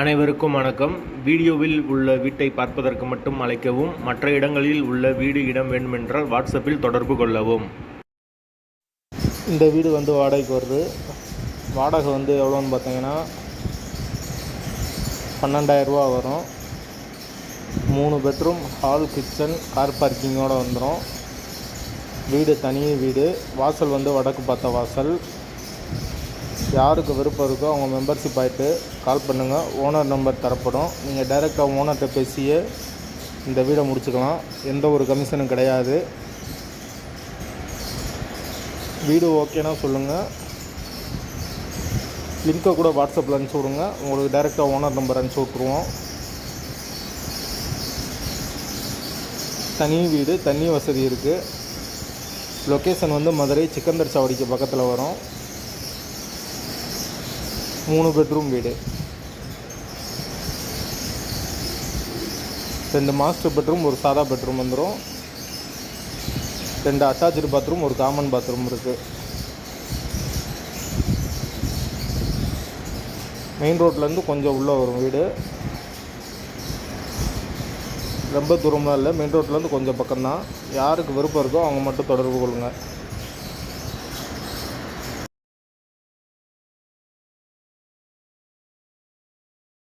அனைவருக்கும் வணக்கம். வீடியோவில் உள்ள வீட்டை பார்ப்பதற்கு மட்டும் அழைக்கவும் மற்ற இடங்களில் உள்ள வீடு இடம் வேண்டுமென்றால் வாட்ஸ்அப்பில் தொடர்பு கொள்ளவும். இந்த வீடு வந்து வாடகைக்கு வருது. வாடகை வந்து எவ்வளோன்னு பார்த்தீங்கன்னா பன்னெண்டாயிரரூபா வரும். மூணு பெட்ரூம் ஹால் கிச்சன் கார் பார்க்கிங்கோடு வந்துடும் வீடு தனி வீடு. வாசல் வந்து வடக்கு பார்த்த வாசல். யாருக்கு விருப்பம் இருக்கோ அவங்க மெம்பர்ஷிப் ஆகிட்டு கால் பண்ணுங்கள் ஓனர் நம்பர் தரப்படும். நீங்கள் டைரெக்டாக ஓனர்கிட்ட பேசியே இந்த வீடை முடிச்சுக்கலாம். எந்த ஒரு கமிஷனும் கிடையாது. வீடு ஓகேனா சொல்லுங்கள் லிங்க்கை கூட வாட்ஸ்அப்பில் அனுப்பிச்சி விடுங்க. உங்களுக்கு டைரெக்டாக ஓனர் நம்பர் அனுப்பிச்சி விட்ருவோம் தனி வீடு தண்ணி வசதி இருக்குது லொக்கேஷன் வந்து மதுரை சிக்கந்தர் சாவடிக்கு பக்கத்தில் வரும். மூணு பெட்ரூம் வீடு. ரெண்டு மாஸ்டர் பெட்ரூம் ஒரு சாதா பெட்ரூம் வந்துடும் ரெண்டு அட்டாச்சு பாத்ரூம் ஒரு காமன் பாத்ரூம் இருக்குது மெயின் ரோட்லேருந்து கொஞ்சம் உள்ளே வரும் வீடு. ரொம்ப தூரமாக இல்லை. மெயின் ரோட்லேருந்து கொஞ்சம் பக்கம்தான். யாருக்கு விருப்பம் இருக்கோ அவங்க மட்டும் தொடர்பு கொள்ளுங்கள்